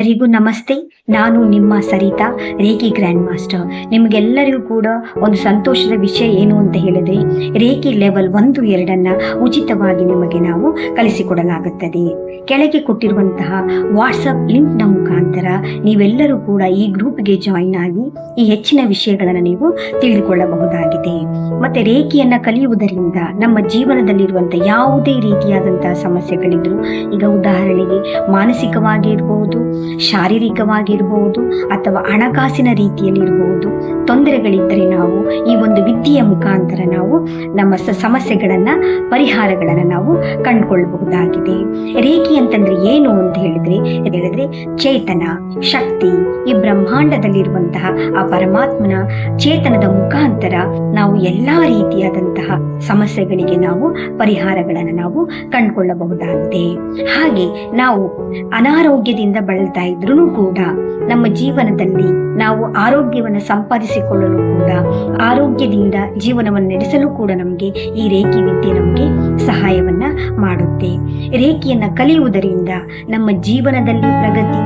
ಎಲ್ಲರಿಗೂ ನಮಸ್ತೆ. ನಾನು ನಿಮ್ಮ ಸರಿತಾ, ರೇಖಿ ಗ್ರ್ಯಾಂಡ್ ಮಾಸ್ಟರ್ ನಿಮಗೆಲ್ಲರಿಗೂ ಕೂಡ ಒಂದು ಸಂತೋಷದ ವಿಷಯ ಏನು ಅಂತ ಹೇಳಿದ್ರೆ, ರೇಖಿ ಲೆವೆಲ್ ಒಂದು, ಎರಡನ್ನ ಉಚಿತವಾಗಿ ನಿಮಗೆ ನಾವು ಕಲಿಸಿಕೊಡಲಾಗುತ್ತದೆ. ಕೆಳಗೆ ಕೊಟ್ಟಿರುವಂತಹ ವಾಟ್ಸಪ್ ಲಿಂಕ್ನ ಮುಖಾಂತರ ನೀವೆಲ್ಲರೂ ಕೂಡ ಈ ಗ್ರೂಪ್ಗೆ ಜಾಯಿನ್ ಆಗಿ ಈ ಹೆಚ್ಚಿನ ವಿಷಯಗಳನ್ನು ನೀವು ತಿಳಿದುಕೊಳ್ಳಬಹುದಾಗಿದೆ. ಮತ್ತೆ ರೇಖಿಯನ್ನ ಕಲಿಯುವುದರಿಂದ ನಮ್ಮ ಜೀವನದಲ್ಲಿರುವಂತಹ ಯಾವುದೇ ರೀತಿಯಾದಂತಹ ಸಮಸ್ಯೆಗಳಿದ್ರು, ಈಗ ಉದಾಹರಣೆಗೆ ಮಾನಸಿಕವಾಗಿ ಇರಬಹುದು ಶಾರೀರಿಕವಾಗಿರ್ಬೋದು ಅಥವಾ ಹಣಕಾಸಿನ ರೀತಿಯಲ್ಲಿ ಇರಬಹುದು ತೊಂದರೆಗಳಿದ್ದರೆ ನಾವು, ಈ ಒಂದು ವಿದ್ಯೆಯ ಮುಖಾಂತರ ನಾವು ನಮ್ಮ ಸಮಸ್ಯೆಗಳನ್ನ, ಪರಿಹಾರಗಳನ್ನ ನಾವು ಕಂಡುಕೊಳ್ಳಬಹುದಾಗಿದೆ. ರೇಖಿ ಅಂತಂದ್ರೆ ಏನು ಅಂತ ಹೇಳಿದ್ರೆ ಹೇಳಿದ್ರೆ ಚೇತನ, ಶಕ್ತಿ ಈ ಬ್ರಹ್ಮಾಂಡದಲ್ಲಿರುವಂತಹ ಆ ಪರಮಾತ್ಮನ ಚೇತನದ ಮುಖಾಂತರ ನಾವು ಎಲ್ಲಾ ರೀತಿಯಾದಂತಹ ಸಮಸ್ಯೆಗಳಿಗೆ ನಾವು ಪರಿಹಾರಗಳನ್ನು ನಾವು ಕಂಡುಕೊಳ್ಳಬಹುದಾಗಿದೆ. ಹಾಗೆ ನಾವು ಅನಾರೋಗ್ಯದಿಂದ ಬಳಲ್ತಾ ಇದ್ರೂ ಕೂಡ ನಮ್ಮ ಜೀವನದಲ್ಲಿ ನಾವು ಆರೋಗ್ಯವನ್ನು ಸಂಪಾದಿಸಿಕೊಳ್ಳಲು ಕೂಡ ಆರೋಗ್ಯದಿಂದ ಜೀವನವನ್ನು ನಡೆಸಲು ಕೂಡ ನಮಗೆ ಈ ರೇಖಿ ವಿದ್ಯೆ ನಮಗೆ ಸಹಾಯವನ್ನ ಮಾಡುತ್ತೆ. ರೇಖಿಯನ್ನ ಕಲಿಯುವುದರಿಂದ ನಮ್ಮ ಜೀವನದಲ್ಲಿ ಪ್ರಗತಿ,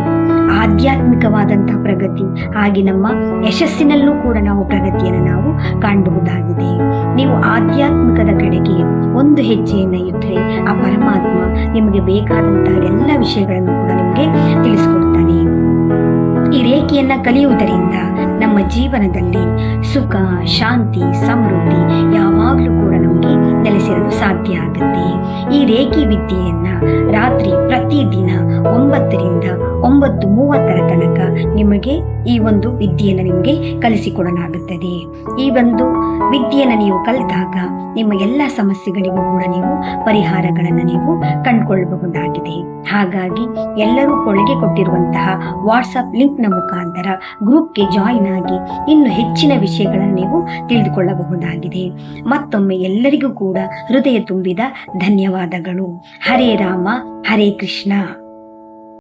ಆಧ್ಯಾತ್ಮಿಕವಾದಂತಹ ಪ್ರಗತಿ, ಹಾಗೆ ನಮ್ಮ ಯಶಸ್ಸಿನಲ್ಲೂ ಕೂಡ ನಾವು ಪ್ರಗತಿಯನ್ನು ನಾವು ಕಾಣಬಹುದಾಗಿದೆ. ನೀವು ಆಧ್ಯಾತ್ಮಿಕದ ಕಡೆಗೆ ಒಂದು ಹೆಜ್ಜೆಯನ್ನು ಇಟ್ಟರೆ ಆ ಪರಮಾತ್ಮ ನಿಮಗೆ ಬೇಕಾದಂತಹ ಎಲ್ಲ ವಿಷಯಗಳನ್ನು ಕೂಡ ನಿಮಗೆ ತಿಳಿಸ್ಕೊಡ್ತಾನೆ. ಈ ರೇಖೆಯನ್ನು ಕಲಿಯುವುದರಿಂದ ನಮ್ಮ ಜೀವನದಲ್ಲಿ ಸುಖ, ಶಾಂತಿ, ಸಮೃದ್ಧಿ ಯಾವಾಗಲೂ ಕೂಡ ನಮಗೆ ನೆಲೆಸಿರಲು ಸಾಧ್ಯ ಆಗುತ್ತೆ. ಈ ರೇಖಿ ವಿದ್ಯೆಯನ್ನು ರಾತ್ರಿ ಪ್ರತಿದಿನ ಒಂಬತ್ತರಿಂದ ಒಂಬತ್ತು ಮೂವತ್ತರ ತನಕ ನಿಮಗೆ ಈ ಒಂದು ವಿದ್ಯೆಯನ್ನು ನಿಮಗೆ ಕಲಿಸಿಕೊಡಲಾಗುತ್ತದೆ. ಈ ಒಂದು ವಿದ್ಯೆಯನ್ನು ನೀವು ಕಲಿತಾಗ ನಿಮ್ಮ ಎಲ್ಲ ಸಮಸ್ಯೆಗಳಿಗೂ ಕೂಡ ನೀವು ಪರಿಹಾರಗಳನ್ನು ನೀವು ಕಂಡುಕೊಳ್ಳಬಹುದಾಗಿದೆ. ಹಾಗಾಗಿ ಎಲ್ಲರೂ ಕೊಳಗೆ ಕೊಟ್ಟಿರುವಂತಹ ವಾಟ್ಸಪ್ ಲಿಂಕ್ನ ಮುಖಾಂತರ ಗ್ರೂಪ್ಗೆ ಜಾಯಿನ್ ಆಗಿ ಇನ್ನು ಹೆಚ್ಚಿನ ವಿಷಯಗಳನ್ನು ನೀವು ತಿಳಿದುಕೊಳ್ಳಬಹುದಾಗಿದೆ. ಮತ್ತೊಮ್ಮೆ ಎಲ್ಲರಿಗೂ ಕೂಡ ಹೃದಯ ತುಂಬಿದ ಧನ್ಯವಾದಗಳು. ಹರೇ ರಾಮ, ಹರೇ ಕೃಷ್ಣ.